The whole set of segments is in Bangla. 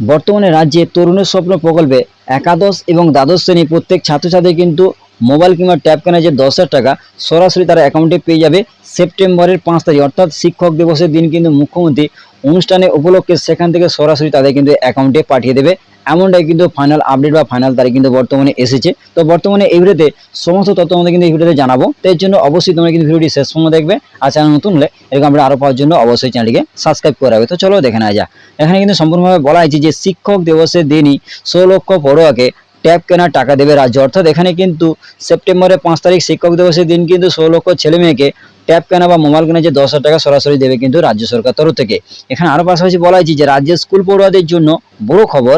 বর্তমানে রাজ্যে তরুণের স্বপ্ন প্রকল্পে একাদশ এবং দ্বাদশ শ্রেণি প্রত্যেক ছাত্রছাত্রী কিন্তু মোবাইল কিংবা ট্যাব কেনার যে দশ টাকা সরাসরি তারা অ্যাকাউন্টে পেয়ে যাবে সেপ্টেম্বরের পাঁচ তারিখ। অর্থাৎ শিক্ষক দিবসের দিন কিন্তু মুখ্যমন্ত্রী অনুষ্ঠানে উপলক্ষে সেখান থেকে সরাসরি তাদের কিন্তু অ্যাকাউন্টে পাঠিয়ে দেবে। এমনটাই কিন্তু ফাইনাল আপডেট বা ফাইনাল তারিখ কিন্তু বর্তমানে এসেছে। তো বর্তমানে এই ভিডিওতে সমস্ত তথ্য আমাদের কিন্তু এই ভিডিওতে জানাব। তো এর জন্য অবশ্যই তোমরা কিন্তু ভিডিওটি শেষ সময় দেখবে। আর চ্যানেল নতুন হলে এরকম আমরা আরও পাওয়ার জন্য অবশ্যই চ্যানেলটিকে সাবস্ক্রাইব করে রাখবে। তো চলো দেখে নেওয়া যাক। এখানে কিন্তু সম্পূর্ণভাবে বলা হয়েছে যে শিক্ষক দিবসের দিনই লক্ষ পড়ুয়াকে ট্যাব কেনার টাকা দেবে রাজ্য। অর্থাৎ এখানে কিন্তু সেপ্টেম্বরের পাঁচ তারিখ শিক্ষক দিবসের দিন কিন্তু ষোলো লক্ষ ছেলে মেয়েকে ট্যাব কেনা বা মোবাইল কেনা যে দশ টাকা সরাসরি দেবে কিন্তু রাজ্য সরকার তরফ থেকে। এখানে আরও পাশাপাশি বলা হয়েছে যে রাজ্যের স্কুল পড়ুয়াদের জন্য বড় খবর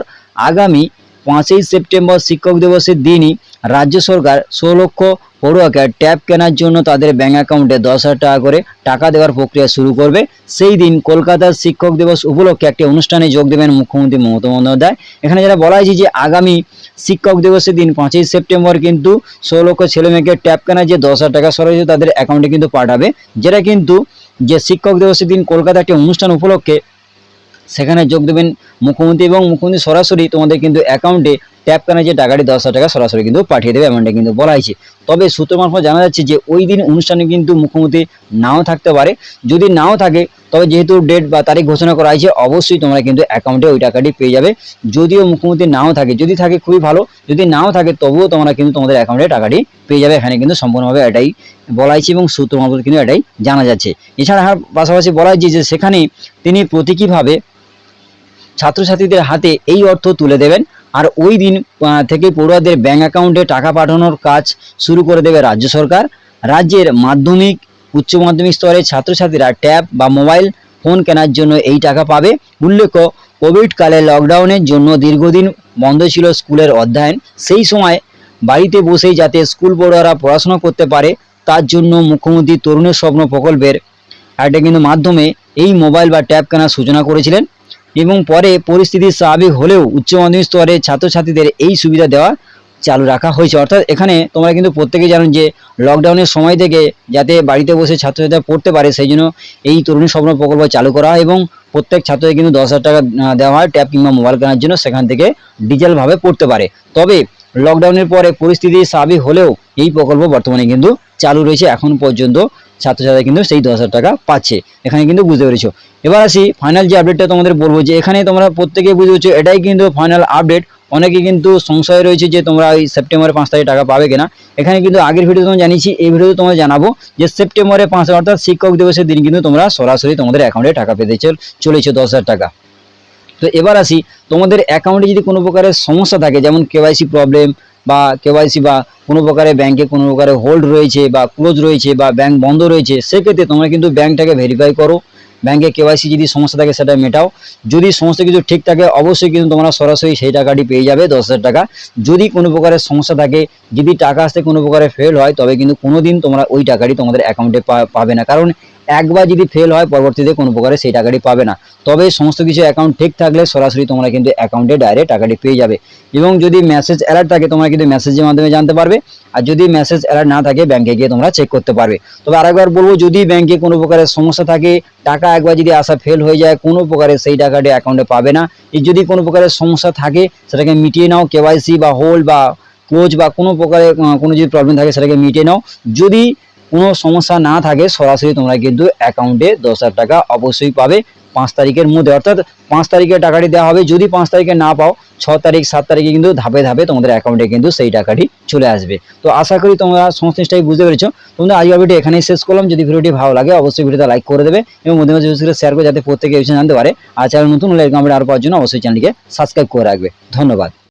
আগামী পাঁচই সেপ্টেম্বর শিক্ষক দিবসের দিনই রাজ্য সরকার ষোলো লক্ষ পড়ুয়াকে ট্যাব কেনার জন্য তাদের ব্যাঙ্ক অ্যাকাউন্টে দশ হাজার টাকা করে টাকা দেওয়ার প্রক্রিয়া শুরু করবে। সেই দিন কলকাতার শিক্ষক দিবস উপলক্ষে একটি অনুষ্ঠানে যোগ দেবেন মুখ্যমন্ত্রী মমতা বন্দ্যোপাধ্যায়। এখানে যারা বলা হয়েছে যে আগামী শিক্ষক দিবসের দিন পাঁচই সেপ্টেম্বর কিন্তু ষোলো লক্ষ ছেলে মেয়েকে ট্যাব কেনার যে দশ হাজার টাকা সরাসরি তাদের অ্যাকাউন্টে কিন্তু পাঠাবে। যেটা কিন্তু যে শিক্ষক দিবসের দিন কলকাতা একটি অনুষ্ঠান উপলক্ষে সেখানে যোগ দেবেন মুখ্যমন্ত্রী এবং মুখ্যমন্ত্রী সরাসরি তোমাদের কিন্তু অ্যাকাউন্টে ট্যাপ কেনার যে টাকাটি দশ হাজার টাকা সরাসরি কিন্তু পাঠিয়ে দেবে, এমনটা কিন্তু বলা হয়েছে। তবে সূত্র মারফত জানা যাচ্ছে যে ওই দিন অনুষ্ঠানে কিন্তু মুখ্যমন্ত্রী নাও থাকতে পারে। যদি নাও থাকে, তবে যেহেতু ডেট বা তারিখ ঘোষণা করা হয়েছে, অবশ্যই তোমরা কিন্তু অ্যাকাউন্টে ওই টাকাটি পেয়ে যাবে। যদিও মুখ্যমন্ত্রী নাও থাকে, যদি থাকে খুবই ভালো, যদি নাও থাকে তবুও তোমরা কিন্তু তোমাদের অ্যাকাউন্টে টাকাটি পেয়ে যাবে। এখানে কিন্তু সম্পূর্ণভাবে এটাই বলা হয়েছে এবং সূত্র মারফত কিন্তু এটাই জানা যাচ্ছে। এছাড়া পাশাপাশি বলা হয়েছে যে সেখানে তিনি প্রতীকীভাবে ছাত্রছাত্রীদের হাতে এই অর্থ তুলে দেবেন। আর ওই দিন থেকে পড়ুয়াদের ব্যাঙ্ক অ্যাকাউন্টে টাকা পাঠানোর কাজ শুরু করে দেবে রাজ্য সরকার। রাজ্যের মাধ্যমিক, উচ্চ মাধ্যমিক স্তরের ছাত্রছাত্রীরা ট্যাব বা মোবাইল ফোন কেনার জন্য এই টাকা পাবে। উল্লেখ্য কোভিড কালে লকডাউনের জন্য দীর্ঘদিন বন্ধ ছিল স্কুলের অধ্যয়ন। সেই সময় বাড়িতে বসেই যাতে স্কুল পড়ুয়ারা পড়াশোনা করতে পারে, তার জন্য মুখ্যমন্ত্রী তরুণের স্বপ্ন প্রকল্পের একটা কিন্তু মাধ্যমে এই মোবাইল বা ট্যাব কেনার সূচনা করেছিলেন। এবং পরে পরিস্থিতি স্বাভাবিক হলেও উচ্চ মাধ্যমিক স্তরে ছাত্রছাত্রীদের এই সুবিধা দেওয়া চালু রাখা হয়েছে। অর্থাৎ এখানে তোমরা কিন্তু প্রত্যেকেই জানো যে লকডাউনের সময় থেকে যাতে বাড়িতে বসে ছাত্রছাত্রীরা পড়তে পারে, সেই জন্য এই তরুণী স্বপ্ন প্রকল্প চালু করা হয় এবং প্রত্যেক ছাত্রকে কিন্তু দশ হাজার টাকা দেওয়া হয় ট্যাব কিংবা মোবাইল কেনার জন্য সেখান থেকে ডিজিটালভাবে পড়তে পারে। তবে লকডাউনের পরে পরিস্থিতি স্বাভাবিক হলেও এই প্রকল্প বর্তমানে কিন্তু চালু রয়েছে। এখন পর্যন্ত ছাত্রছাত্রীরা কিন্তু সেই দশ টাকা পাচ্ছে। এখানে কিন্তু বুঝতে পেরেছ। এবার আসি ফাইনাল যে আপডেটটা তোমাদের বলব যে এখানে তোমরা প্রত্যেকে বুঝতে পারছ, এটাই কিন্তু ফাইনাল আপডেট অনেকে কিন্তু সংশয় রয়েছে যে তোমরা এই সেপ্টেম্বরের পাঁচ তারিখ টাকা পাবে কিনা। এখানে কিন্তু আগের ভিডিও তোমার জানিয়েছি, এই ভিডিওতে তোমার জানাব যে সেপ্টেম্বরে পাঁচ হাজার অর্থাৎ শিক্ষক দিবসের দিন কিন্তু তোমরা সরাসরি তোমাদের অ্যাকাউন্টে টাকা পেতে চল- চলেছো দশ টাকা। তো এবার আসি, তোমাদের অ্যাকাউন্টে যদি কোনো প্রকারের সমস্যা থাকে, যেমন কেওয়াইসি প্রবলেম বা কেওয়াইসি বা কোনো প্রকারে ব্যাংকে কোনো প্রকারে হোল্ড রয়েছে বা ক্লোজ রয়েছে বা ব্যাংক বন্ধ রয়েছে, সেক্ষেত্রে তোমরা কিন্তু ব্যাংকটাকে ভেরিফাই করো। ব্যাংকে কেওয়াইসি যদি সমস্যা থাকে সেটা মেটাও। যদি সমস্ত কিছু ঠিক থাকে, অবশ্যই কিন্তু তোমরা সরাসরি সেই টাকাটি পেয়ে যাবে দশ হাজার টাকা। যদি কোনো প্রকারের সমস্যা থাকে, যদি টাকা আসতে কোনো প্রকারে ফেল হয়, তবে কিন্তু কোনো দিন তোমরা ওই টাকাটি তোমাদের অ্যাকাউন্টে পাবে না। কারণ একবার যদি ফেল হয়, পরবর্তীতে কোনো প্রকারে সেই টাকাটি পাবে না। তবে সমস্ত কিছু অ্যাকাউন্ট ঠিক থাকলে সরাসরি তোমরা কিন্তু অ্যাকাউন্টে ডাইরেক্ট টাকাটি পেয়ে যাবে। এবং যদি মেসেজ অ্যালার্ট থাকে, তোমরা কিন্তু মেসেজের মাধ্যমে জানতে পারবে। আর যদি মেসেজ অ্যালার্ট না থাকে ব্যাংকে গিয়ে তোমরা চেক করতে পারবে। তবে আরেকবার বলব, যদি ব্যাংকে কোনো প্রকারের সমস্যা থাকে, টাকা একবার যদি আসা ফেল হয়ে যায়, কোনো প্রকারে সেই টাকাটি অ্যাকাউন্টে পাবে না। যদি কোনো প্রকারের সমস্যা থাকে, সেটাকে মিটিয়ে নাও কেওয়াইসি বা হোল্ড বা কোচ বা কোনো প্রকারে, কোনো যদি প্রবলেম থাকে, সেটাকে মিটিয়ে নাও। যদি কোনো সমস্যা না থাকে, সরাসরি তোমরা কিন্তু অ্যাকাউন্টে দশ হাজার টাকা অবশ্যই পাবে পাঁচ তারিখের মধ্যে। অর্থাৎ পাঁচ তারিখে টাকাটি দেওয়া হবে, যদি পাঁচ তারিখে না পাও, ছ তারিখ, সাত তারিখে কিন্তু ধাপে ধাপে তোমাদের অ্যাকাউন্টে কিন্তু সেই টাকাটি চলে আসবে। তো আশা করি তোমরা সমস্ত জিনিসটাই বুঝতে পেরেছ। তোমাদের আজকের ভিডিও এখানেই শেষ করলাম। যদি ভিডিওটি ভালো লাগে, অবশ্যই ভিডিওটা লাইক করে দেবে এবং মধ্যে বিশেষ করে শেয়ার করে, যাতে প্রত্যেকে জানতে পারে। আর চ্যানেল নতুন হলে এরকম আরও পাওয়ার জন্য অবশ্যই চ্যানেলটিকে সাবস্ক্রাইব করে রাখবে। ধন্যবাদ।